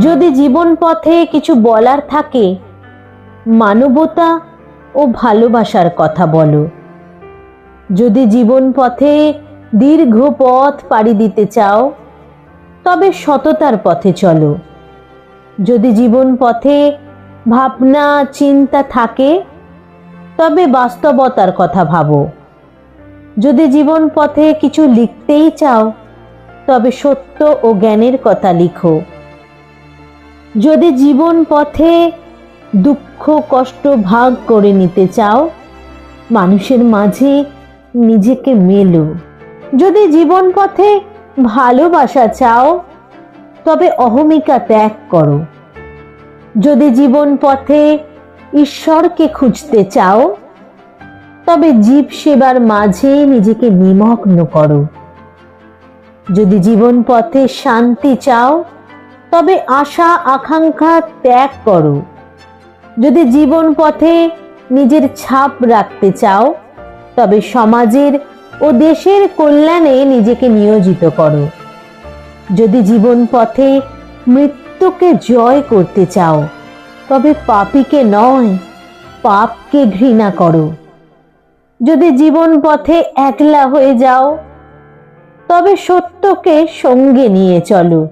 যদি জীবন পথে কিছু বলার থাকে, মানবতা ও ভালোবাসার কথা বলো। যদি জীবন পথে দীর্ঘ পথ পাড়ি দিতে চাও, তবে সততার পথে চলো। যদি জীবন পথে ভাবনা, চিন্তা থাকে তবে বাস্তবতার কথা ভাবো। যদি জীবন পথে কিছু লিখতেই চাও, তবে সত্য ও জ্ঞানের কথা লিখো। যদি জীবন পথে দুঃখ, কষ্ট ভাগ করে নিতে চাও, মানুষের মাঝে নিজেকে মেলো। যদি জীবন পথে ভালোবাসা চাও, তবে অহমিকা ত্যাগ করো। যদি জীবন পথে ঈশ্বরকে খুঁজতে চাও, তবে জীব সেবার মাঝে নিজেকে নিমগ্ন করো। যদি জীবন পথে শান্তি চাও, তবে আশা আকাঙ্ক্ষা ত্যাগ করো। যদি জীবন পথে নিজের ছাপ রাখতে চাও, তবে সমাজের ও দেশের কল্যাণে নিজেকে নিয়োজিত করো। যদি জীবন পথে মৃত্যুকে জয় করতে চাও তবে পাপীকে নয়, পাপকে ঘৃণা করো। যদি জীবন পথে একলা হয়ে যাও, তবে সত্যকে সঙ্গে নিয়ে চলো।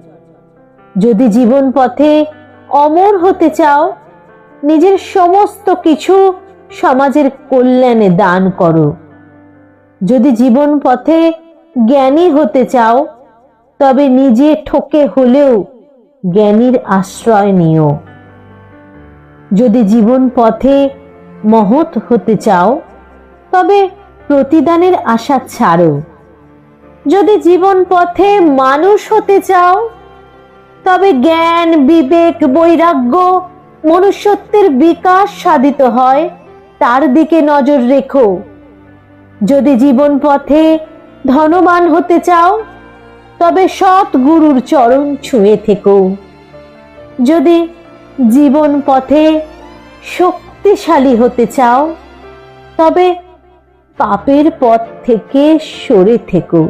যদি জীবন পথে অমর হতে চাও, নিজের সমস্ত কিছু সমাজের কল্যাণে দান করো। যদি জীবন পথে জ্ঞানী হতে চাও, তবে নিজে ঠকে হলেও জ্ঞানীর আশ্রয় নিও। যদি জীবন পথে মহৎ হতে চাও, তবে প্রতিদানের আশা ছাড়ো। যদি জীবন পথে মানুষ হতে চাও, তবে জ্ঞান, বিবেক, বৈরাগ্য, মনুষ্যত্বের বিকাশ সাধিত হয়, তার দিকে নজর রেখো। যদি জীবন পথে ধনবান হতে চাও, তবে সৎ গুরুর চরণ ছুঁয়ে থেকো। যদি জীবন পথে শক্তিশালী হতে চাও তবে পাপের পথ থেকে সরে থেকো।